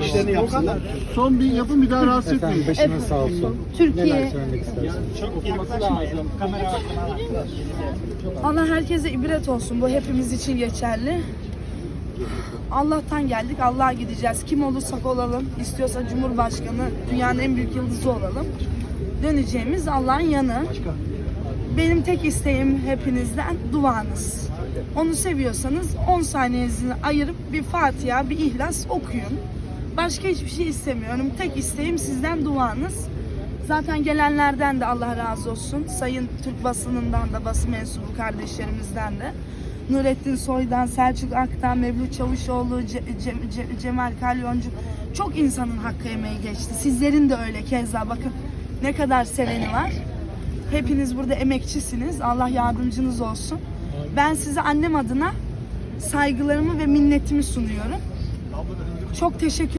işlerini yapsınlar. Son bir yapın bir daha rahatsız etmeyin. Efendim başınız sağ olsun. Türkiye. Neler söylemek istersiniz? Allah herkese ibret olsun. Bu hepimiz için geçerli. Allah'tan geldik, Allah'a gideceğiz. Kim olursak olalım, istiyorsa Cumhurbaşkanı, dünyanın en büyük yıldızı olalım. Döneceğimiz Allah'ın yanı. Benim tek isteğim hepinizden duanız. Onu seviyorsanız 10 saniyenizi ayırıp bir Fatiha, bir İhlas okuyun. Başka hiçbir şey istemiyorum. Tek isteğim sizden duanız. Zaten gelenlerden de Allah razı olsun. Sayın Türk basınından da basın mensubu kardeşlerimizden de. Nurettin Soy'dan, Selçuk Ak'tan, Mevlüt Çavuşoğlu, Ce- Ce- Ce- Cemal Kalyoncu. Çok insanın hakkı emeği geçti. Sizlerin de öyle keza bakın ne kadar seveni var. Hepiniz burada emekçisiniz. Allah yardımcınız olsun. Ben size annem adına saygılarımı ve minnetimi sunuyorum. Çok teşekkür